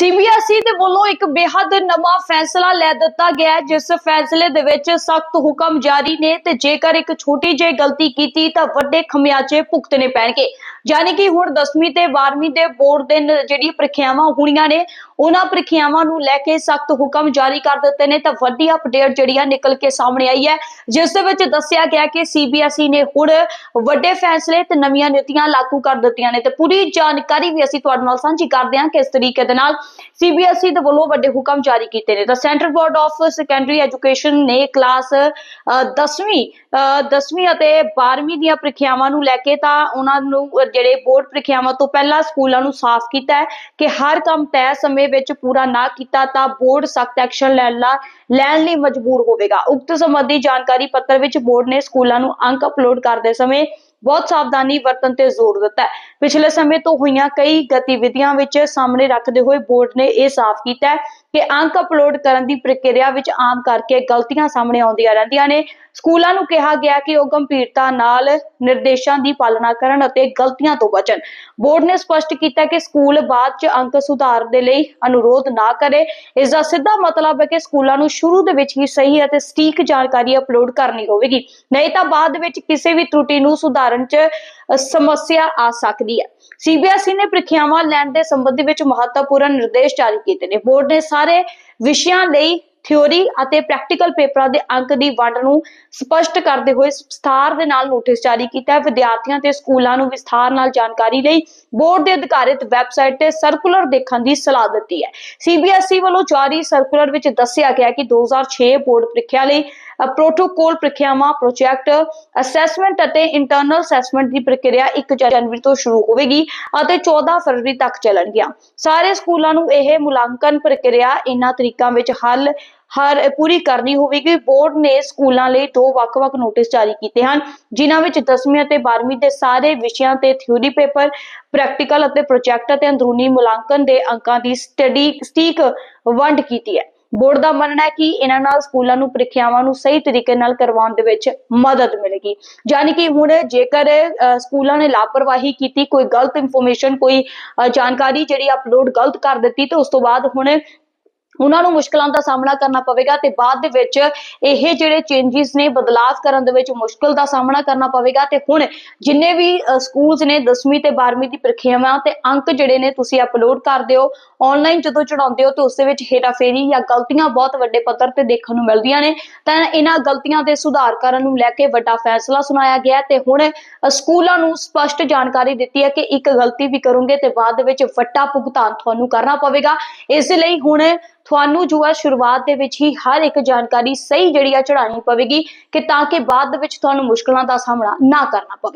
CBSE ਦੇ ਵੱਲੋਂ ਇੱਕ ਬੇहद ਨਵਾਂ ਫੈਸਲਾ ਲੈ ਦਿੱਤਾ ਗਿਆ ਹੈ, ਜਿਸ ਫੈਸਲੇ ਦੇ ਵਿੱਚ ਸਖਤ ਹੁਕਮ ਜਾਰੀ ਨੇ ਤੇ ਜੇਕਰ ਇੱਕ ਛੋਟੀ ਜਿਹੀ ਗਲਤੀ ਕੀਤੀ ਤਾਂ ਵੱਡੇ ਖਮਿਆਜੇ ਭੁਗਤਣੇ ਪੈਣਗੇ। ਯਾਨੀ ਕਿ ਹੁਣ 10ਵੀਂ ਤੇ 12ਵੀਂ ਦੇ ਬੋਰਡ ਦੇ ਨ- ਜਿਹੜੀ ਪ੍ਰੀਖਿਆਵਾਂ ਹੋਣੀਆਂ ਨੇ, ਉਹਨਾਂ ਪ੍ਰੀਖਿਆਵਾਂ ਨੂੰ ਲੈ ਕੇ ਸਖਤ ਹੁਕਮ ਜਾਰੀ ਕਰ ਦਿੱਤੇ ਨੇ ਤਾਂ ਵੱਡੀ ਅਪਡੇਟ ਜਿਹੜੀ ਆ ਨਿਕਲ ਕੇ ਸਾਹਮਣੇ ਆਈ ਹੈ, ਜਿਸ ਦੇ ਵਿੱਚ ਦੱਸਿਆ ਗਿਆ ਕਿ ਸੀਬੀਐਸਈ ਨੇ ਹੁਣ ਵੱਡੇ ਫੈਸਲੇ ਤੇ ਨਵੀਆਂ ਨੀਤੀਆਂ ਲਾਗੂ ਕਰ ਦਿੱਤੀਆਂ ਨੇ ਤੇ ਪੂਰੀ ਜਾਣਕਾਰੀ ਵੀ ਅਸੀਂ ਤੁਹਾਡੇ ਨਾਲ ਸਾਂਝੀ ਕਰਦੇ ਹਾਂ ਕਿਸ ਤਰੀਕੇ ਦੇ ਨਾਲ ਸੀਬੀਐਸਈ ਦੇ ਵੱਲੋਂ ਵੱਡੇ ਹੁਕਮ ਜਾਰੀ ਕੀਤੇ ਨੇ। ਤਾਂ centre board of secondary education ਨੇ ਕਲਾਸ 10ਵੀਂ 10ਵੀਂ ਅਤੇ 12ਵੀਂ ਦੀਆਂ ਪ੍ਰੀਖਿਆਵਾਂ ਨੂੰ ਲੈ ਕੇ ਤਾਂ ਉਹਨਾਂ ਨੂੰ ਜਿਹੜੇ ਬੋਰਡ ਪ੍ਰੀਖਿਆਵਾਂ ਤੋਂ ਪਹਿਲਾਂ ਸਕੂਲਾਂ ਨੂੰ ਸਾਫ਼ ਕੀਤਾ ਹੈ ਕਿ ਹਰ ਕੰਮ ਤੈਅ ਸਮੇਂ ਵਿੱਚ ਪੂਰਾ ਨਾ ਕੀਤਾ ਤਾਂ ਬੋਰਡ ਸਖਤ ਐਕਸ਼ਨ ਲੈਣ ਲਾ ਲੈਣ ਲਈ ਮਜਬੂਰ ਹੋਵੇਗਾ। ਉਕਤ ਸੰਬੰਧੀ ਜਾਣਕਾਰੀ ਪੱਤਰ ਵਿੱਚ ਬੋਰਡ ਨੇ ਸਕੂਲਾਂ ਨੂੰ ਅੰਕ ਅਪਲੋਡ ਕਰਦੇ ਸਮੇਂ ਬਹੁਤ ਸਾਵਧਾਨੀ ਵਰਤਣ ਤੇ ਜ਼ੋਰ ਦਿੱਤਾ ਹੈ। ਪਿਛਲੇ ਸਮੇਂ ਤੋਂ ਹੋਈਆਂ ਕਈ ਗਤੀਵਿਧੀਆਂ ਵਿੱਚ ਸਾਹਮਣੇ ਰੱਖਦੇ ਹੋਏ ਬੋਰਡ ਨੇ ਇਹ ਸਾਫ਼ ਕੀਤਾ ਕਿ ਅੰਕ ਅਪਲੋਡ ਕਰਨ ਦੀ ਪ੍ਰਕਿਰਿਆ ਵਿੱਚ ਆਮ ਕਰਕੇ ਗਲਤੀਆਂ ਸਾਹਮਣੇ ਆਉਂਦੀਆਂ ਰਹਿੰਦੀਆਂ ਨੇ। ਸਕੂਲਾਂ ਨੂੰ ਕਿਹਾ ਗਿਆ ਕਿ ਉਹ ਗੰਭੀਰਤਾ ਨਾਲ ਨਿਰਦੇਸ਼ਾਂ ਦੀ ਪਾਲਣਾ ਕਰਨ ਅਤੇ ਗਲਤੀਆਂ ਤੋਂ ਬਚਣ। ਬੋਰਡ ਨੇ ਸਪਸ਼ਟ ਕੀਤਾ ਕਿ ਸਕੂਲ ਬਾਅਦ ਚ ਅੰਕ ਸੁਧਾਰ ਦੇ ਲਈ ਅਨੁਰੋਧ ਨਾ ਕਰੇ। ਇਸ ਦਾ ਸਿੱਧਾ ਮਤਲਬ ਹੈ ਕਿ ਸਕੂਲਾਂ ਨੂੰ ਸ਼ੁਰੂ ਦੇ ਵਿੱਚ ਹੀ ਸਹੀ ਅਤੇ ਸਟੀਕ ਜਾਣਕਾਰੀ ਅਪਲੋਡ ਕਰਨੀ ਹੋਵੇਗੀ। ਨਹੀਂ ਤਾਂ ਬਾਅਦ ਵਿੱਚ ਕਿਸੇ ਵੀ ਤਰੁੱਟੀ ਨੂੰ ਸੁਧਾਰ ਸੁਧਾਰਨ ਚ ਸਮੱਸਿਆ ਆ ਸਕਦੀ ਹੈ। ਸੀਬੀਐਸਈ ਨੇ ਪ੍ਰੀਖਿਆਵਾਂ ਲੈਣ ਦੇ ਸੰਬੰਧ ਵਿੱਚ ਮਹੱਤਵਪੂਰਨ ਨਿਰਦੇਸ਼ ਜਾਰੀ ਕੀਤੇ ਨੇ। ਬੋਰਡ ਨੇ ਸਾਰੇ ਵਿਸ਼ਿਆਂ ਲਈ ਥਿਉਰੀ ਅਤੇ ਪ੍ਰੈਕਟੀਕਲ ਪੇਪਰਾਂ ਦੇ ਅੰਕ ਦੀ ਵੰਡ ਨੂੰ ਸਪਸ਼ਟ ਕਰਦੇ ਹੋਏ ਵਿਸਥਾਰ ਦੇ ਨਾਲ ਨੋਟਿਸ ਜਾਰੀ ਕੀਤਾ ਹੈ। ਵਿਦਿਆਰਥੀਆਂ ਤੇ ਸਕੂਲਾਂ ਨੂੰ ਵਿਸਥਾਰ ਨਾਲ ਜਾਣਕਾਰੀ ਲਈ ਬੋਰਡ ਦੇ ਅਧਿਕਾਰਿਤ ਵੈਬਸਾਈਟ ਤੇ ਸਰਕੂਲਰ ਦੇਖਣ ਦੀ ਸਲਾਹ ਦਿੱਤੀ ਹੈ। ਸੀਬੀਐਸਈ ਵੱਲੋਂ ਜਾਰੀ ਸਰਕੂਲਰ ਵਿੱਚ ਦੱਸਿਆ ਗਿਆ ਕਿ 2006 ਬੋਰਡ ਪ੍ਰੀਖਿਆ ਲਈ ਪ੍ਰੋਟੋਕੋਲ ਪ੍ਰੀਖਿਆਵਾਂ ਪ੍ਰੋਜੈਕਟ ਅਸੈਸਮੈਂਟ ਅਤੇ ਇੰਟਰਨਲ ਅਸੈਸਮੈਂਟ ਦੀ ਪ੍ਰਕਿਰਿਆ 1 ਜਨਵਰੀ ਤੋਂ ਸ਼ੁਰੂ ਹੋਵੇਗੀ ਅਤੇ 14 ਫਰਵਰੀ ਤੱਕ ਚੱਲਣਗੀਆਂ। ਸਾਰੇ ਸਕੂਲਾਂ ਨੂੰ ਇਹ ਮੁਲਾਂਕਣ ਪ੍ਰਕਿਰਿਆ ਇਹਨਾਂ ਤਰੀਕਾਂ ਵਿੱਚ ਹੱਲ, ਹਰ ਪੂਰੀ ਕਰਨੀ ਹੋਵੇਗੀ। ਬੋਰਡ ਨੇ ਸਕੂਲਾਂ ਲਈ ਦੋ ਵੱਖ-ਵੱਖ ਨੋਟਿਸ ਜਾਰੀ ਕੀਤੇ ਹਨ, ਜਿਨ੍ਹਾਂ ਵਿੱਚ 10ਵੀਂ ਅਤੇ 12ਵੀਂ ਦੇ ਸਾਰੇ ਵਿਸ਼ਿਆਂ ਤੇ ਥਿਊਰੀ ਪੇਪਰ ਪ੍ਰੈਕਟੀਕਲ ਅਤੇ ਪ੍ਰੋਜੈਕਟ ਅਤੇ ਅੰਦਰੂਨੀ ਮੁਲਾਂਕਣ ਦੇ ਅੰਕਾਂ ਦੀ ਸਟੱਡੀ ਸਟੀਕ ਵੰਡ ਕੀਤੀ ਹੈ। ਬੋਰਡ ਦਾ ਮੰਨਣਾ ਹੈ ਕਿ ਇਹਨਾਂ ਨਾਲ ਸਕੂਲਾਂ ਨੂੰ, ਪ੍ਰੀਖਿਆਵਾਂ ਨੂੰ ਸਹੀ ਤਰੀਕੇ ਨਾਲ ਕਰਵਾਉਣ ਦੇ ਵਿੱਚ ਮਦਦ ਮਿਲੇਗੀ। ਯਾਨੀ ਕਿ ਹੁਣ ਜੇਕਰ ਸਕੂਲਾਂ ਨੇ ਲਾਪਰਵਾਹੀ ਕੀਤੀ, ਕੋਈ ਗਲਤ ਇਨਫੋਰਮੇਸ਼ਨ ਕੋਈ ਜਾਣਕਾਰੀ ਜਿਹੜੀ ਅਪਲੋਡ ਗਲਤ ਕਰ ਦਿੱਤੀ, ਤੇ ਉਸ ਤੋਂ ਬਾਅਦ ਹੁਣ ਉਹਨਾਂ ਨੂੰ ਮੁਸ਼ਕਲਾਂ ਦਾ ਸਾਹਮਣਾ ਕਰਨਾ ਪਵੇਗਾ ਤੇ ਬਾਅਦ ਦੇ ਵਿੱਚ ਇਹ ਜਿਹੜੇ ਚੇਂਜਸ ਨੇ ਬਦਲਾਅ ਕਰਨ ਦੇ ਵਿੱਚ ਮੁਸ਼ਕਲ ਦਾ ਸਾਹਮਣਾ ਕਰਨਾ ਪਵੇਗਾ ਤੇ ਹੁਣ ਜਿੰਨੇ ਵੀ ਸਕੂਲਸ ਨੇ 10ਵੀਂ ਤੇ 12ਵੀਂ ਦੀ ਪ੍ਰੀਖਿਆਵਾਂ ਤੇ ਅੰਕ ਜਿਹੜੇ ਨੇ ਤੁਸੀਂ ਅਪਲੋਡ ਕਰਦੇ ਹੋ ਆਨਲਾਈਨ ਜਦੋਂ ਚੜਾਉਂਦੇ ਹੋ ਤੇ ਉਸ ਦੇ ਵਿੱਚ ਹੇਰਾਫੇਰੀ ਜਾਂ ਗਲਤੀਆਂ ਬਹੁਤ ਵੱਡੇ ਪੱਧਰ ਤੇ ਦੇਖਣ ਨੂੰ ਮਿਲਦੀਆਂ ਨੇ, ਤਾਂ ਇਹਨਾਂ ਗਲਤੀਆਂ ਦੇ ਸੁਧਾਰ ਕਰਨ ਨੂੰ ਲੈ ਕੇ ਵੱਡਾ ਫੈਸਲਾ ਸੁਣਾਇਆ ਗਿਆ ਤੇ ਹੁਣ ਸਕੂਲਾਂ ਨੂੰ ਸਪਸ਼ਟ ਜਾਣਕਾਰੀ ਦਿੱਤੀ ਹੈ ਕਿ ਇੱਕ ਗਲਤੀ ਵੀ ਕਰੋਗੇ ਤੇ ਬਾਅਦ ਦੇ ਵਿੱਚ ਵੱਡਾ ਭੁਗਤਾਨ ਤੁਹਾਨੂੰ ਕਰਨਾ ਪਵੇਗਾ। ਇਸ ਲਈ ਹੁਣ ਤੁਹਾਨੂੰ ਜੋ ਹੈ ਸ਼ੁਰੂਆਤ ਦੇ ਵਿੱਚ ਹੀ ਹਰ ਇੱਕ ਜਾਣਕਾਰੀ ਸਹੀ ਜਿਹੜੀ ਆ ਚੜਾਉਣੀ ਪਵੇਗੀ ਕਿ ਤਾਂ ਕਿ ਬਾਅਦ ਦੇ ਵਿੱਚ ਤੁਹਾਨੂੰ ਮੁਸ਼ਕਲਾਂ ਦਾ ਸਾਹਮਣਾ ਨਾ ਕਰਨਾ ਪਵੇ।